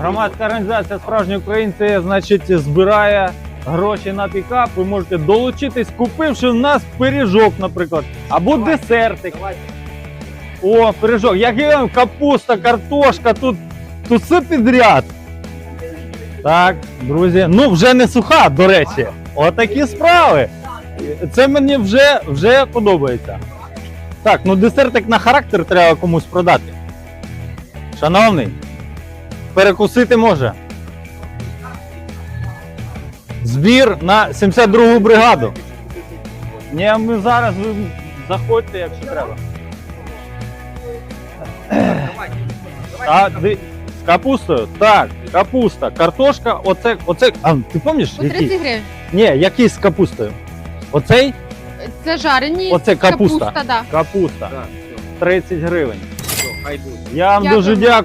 Громадська організація справжні українці, значить, збирає гроші на пікап. Ви можете долучитись, купивши в нас пиріжок, наприклад, або десертик. О, пиріжок. Як і вам капуста, картошка, тут, тут все підряд. Так, друзі. Ну, вже не суха, до речі. Отакі справи. Це мені вже, вже подобається. Так, ну десертик на характер треба комусь продати. Шановний, перекусити може. Збір на 72-гу бригаду. Ні, ми зараз ви заходьте, якщо треба. А, ди- з капустою? Так, капуста, картошка, оце, оце. А, ти пам'ятаєш? По Який? 30 гривень. Ні, який з капустою? Оцей Це жарені. Оце капуста. Капуста, да. капуста. Так, все, 30 гривень. все, хай буде. Я вам Дякую. дуже дякую.